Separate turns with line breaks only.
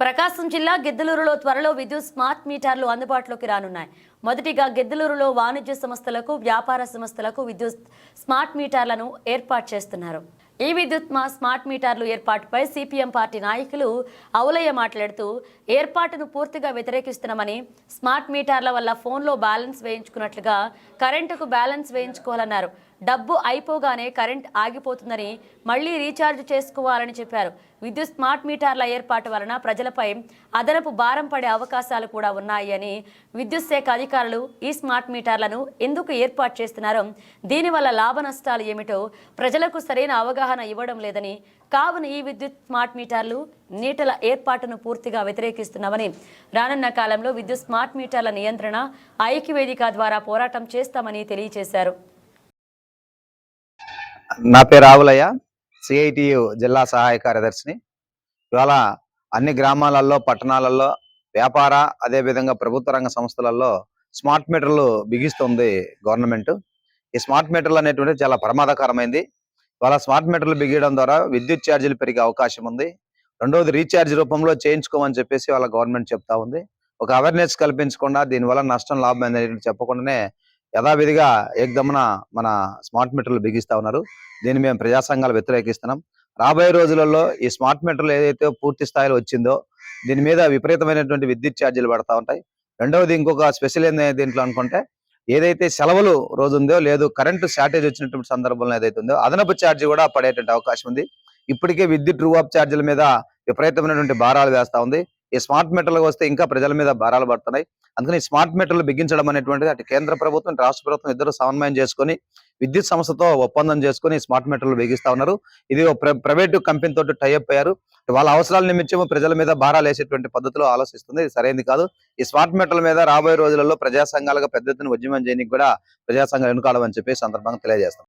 ప్రకాశం జిల్లా గిద్దలూరులో త్వరలో విద్యుత్ స్మార్ట్ మీటర్లు అందుబాటులోకి రానున్నాయి. మొదటిగా గిద్దలూరులో వాణిజ్య సంస్థలకు వ్యాపార సంస్థలకు విద్యుత్ స్మార్ట్ మీటర్లను ఏర్పాటు చేస్తున్నారు. ఈ విద్యుత్ మా స్మార్ట్ మీటర్లు ఏర్పాటుపై సిపిఎం పార్టీ నాయకులు అవులయ్య మాట్లాడుతూ ఏర్పాటును పూర్తిగా వ్యతిరేకిస్తున్నామని స్మార్ట్ మీటర్ల వల్ల ఫోన్లో బ్యాలెన్స్ వేయించుకున్నట్లుగా కరెంటుకు బ్యాలెన్స్ వేయించుకోవాలన్నారు. డబ్బు అయిపోగానే కరెంట్ ఆగిపోతుందని మళ్ళీ రీఛార్జ్ చేసుకోవాలని చెప్పారు. విద్యుత్ స్మార్ట్ మీటర్ల ఏర్పాటు వలన ప్రజలపై అదనపు భారం పడే అవకాశాలు కూడా ఉన్నాయి అని విద్యుత్ శాఖ అధికారులు ఈ స్మార్ట్ మీటర్లను ఎందుకు ఏర్పాటు చేస్తున్నారో దీనివల్ల లాభ నష్టాలు ఏమిటో ప్రజలకు సరైన అవగాహన ఇవ్వడం లేదని కావున ఈ విద్యుత్ స్మార్ట్ మీటర్లు నీటల ఏర్పాటును పూర్తిగా వ్యతిరేకిస్తున్నామని రానున్న కాలంలో విద్యుత్ స్మార్ట్ మీటర్ల నియంత్రణ ఐక్యవేదిక ద్వారా పోరాటం చేస్తామని తెలియజేశారు.
నా పేరు ఆవులయ్య సిఐటియు జిల్లా సహాయ కార్యదర్శిని. ఇవాళ అన్ని గ్రామాలలో పట్టణాలలో వ్యాపార అదేవిధంగా ప్రభుత్వ రంగ సంస్థలలో స్మార్ట్ మీటర్లు బిగిస్తుంది గవర్నమెంట్. ఈ స్మార్ట్ మీటర్లు అనేటువంటిది చాలా ప్రమాదకరమైంది. ఇవాళ స్మార్ట్ మీటర్లు బిగియడం ద్వారా విద్యుత్ ఛార్జీలు పెరిగే అవకాశం ఉంది. రెండవది రీఛార్జ్ రూపంలో చేయించుకోమని చెప్పేసి వాళ్ళ గవర్నమెంట్ చెప్తా ఉంది. ఒక అవేర్నెస్ కల్పించకుండా దీనివల్ల నష్టం లాభం అనేది చెప్పకుండానే యథావిధిగా ఏకదమున మన స్మార్ట్ మీటర్లు బిగిస్తా ఉన్నారు. దీన్ని మేము ప్రజా సంఘాలు వ్యతిరేకిస్తున్నాం. రాబోయే రోజులలో ఈ స్మార్ట్ మీటర్లు ఏదైతే పూర్తి స్థాయిలో వచ్చిందో దీని మీద విపరీతమైనటువంటి విద్యుత్ ఛార్జీలు పడతా ఉంటాయి. రెండవది ఇంకొక స్పెషల్ ఏంది దీంట్లో అనుకుంటే ఏదైతే సెలవులు రోజు ఉందో లేదు కరెంటు షార్టేజ్ వచ్చినటువంటి సందర్భంలో ఏదైతే ఉందో అదనపు ఛార్జీ కూడా పడేటువంటి అవకాశం ఉంది. ఇప్పటికే విద్యుత్ ట్రూ అప్ ఛార్జీల మీద విపరీతమైనటువంటి భారాలు వేస్తా ఉంది. ఈ స్మార్ట్ మీటర్లకు వస్తే ఇంకా ప్రజల మీద భారాలు పడుతున్నాయి. అందుకని స్మార్ట్ మీటర్లు బిగించడం అనేటువంటిది అటు కేంద్ర ప్రభుత్వం రాష్ట్ర ప్రభుత్వం ఇద్దరు సమన్వయం చేసుకొని విద్యుత్ సంస్థతో ఒప్పందం చేసుకొని స్మార్ట్ మీటర్లు బిగిస్తా ఉన్నారు. ఇది ప్ర- ప్రైవేటు కంపెనీ తోటి టైఅప్ అయ్యారు. వాళ్ళ అవసరాల నిమిత్తం ప్రజల మీద భారాలు వేసేటువంటి పద్ధతిలో ఆలోచిస్తుంది. ఇది సరైనది కాదు. ఈ స్మార్ట్ మీటర్ల మీద రాబోయే రోజులలో ప్రజా సంఘాలుగా పెద్ద ఎత్తున ఉద్యమం చేయడానికి కూడా ప్రజా సంఘాలు అని చెప్పి సందర్భంగా తెలియజేస్తాం.